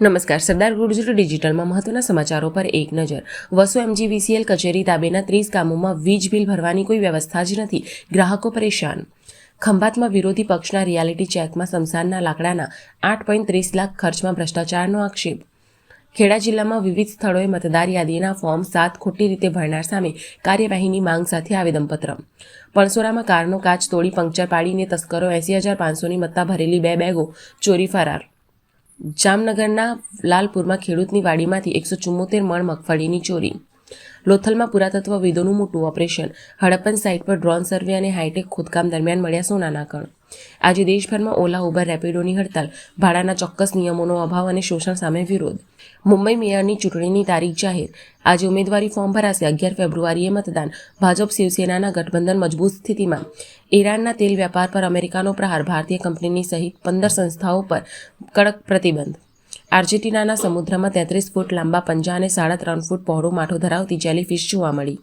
નમસ્કાર, સરદાર ગુર્જર ડિજિટલમાં મહત્વના સમાચારો પર એક નજર. વસો એમજીવીસીએલ કચેરી તાબેના ત્રીસ ગામોમાં વીજ બિલ ભરવાની કોઈ વ્યવસ્થા જ નથી. ગ્રાહકો પરેશાન. ખંભાતમાં વિરોધી પક્ષના રિયાલિટી ચેકમાં સમસાનના લાકડાના આઠ પોઈન્ટ ત્રીસ લાખ ખર્ચમાં ભ્રષ્ટાચારનો આક્ષેપ. ખેડા જિલ્લામાં વિવિધ સ્થળોએ મતદાર યાદીના ફોર્મ સાત ખોટી રીતે ભરનાર સામે કાર્યવાહીની માંગ સાથે આવેદનપત્ર. પણસોરામાં કારનો કાચ તોડી પંક્ચર પાડીને તસ્કરો એંસી હજાર પાંચસોની મત્તા ભરેલી બે બેગો ચોરી ફરાર. જામનગરના લાલપુરમાં ખેડૂતની વાડીમાંથી એકસો ચુમ્મોતેર મણ મગફળીની ચોરી. લોથલમાં પુરાતત્વવિદોનું મોટું ઓપરેશન. હડપ્પન સાઇટ પર ડ્રોન સર્વે અને હાઈટેક ખોદકામ દરમિયાન મળ્યા સોનાના કણ. આજે દેશભરમાં ઓલા, ઉબર, રેપિડોની હડતાલ, ભાડાના ચોક્કસ નિયમોનો અભાવ અને શોષણ સામે વિરોધ. મુંબઈ મેયરની ચૂંટણીની તારીખ જાહેર. આજે ઉમેદવારી ફોર્મ ભરાશે અગિયાર ફેબ્રુઆરીએ મતદાન. ભાજપ શિવસેનાના ગઠબંધન મજબૂત સ્થિતિમાં. ઈરાનના તેલ વેપાર પર અમેરિકાનો પ્રહાર, ભારતીય કંપનીની સહિત પંદર સંસ્થાઓ પર કડક પ્રતિબંધ. આર્જેન્ટિનાના સમુદ્રમાં તેત્રીસ ફૂટ લાંબા પંજા અને સાડા ત્રણ ફૂટ પહોળો માથો ધરાવતી જેલીફિશ જોવા મળી.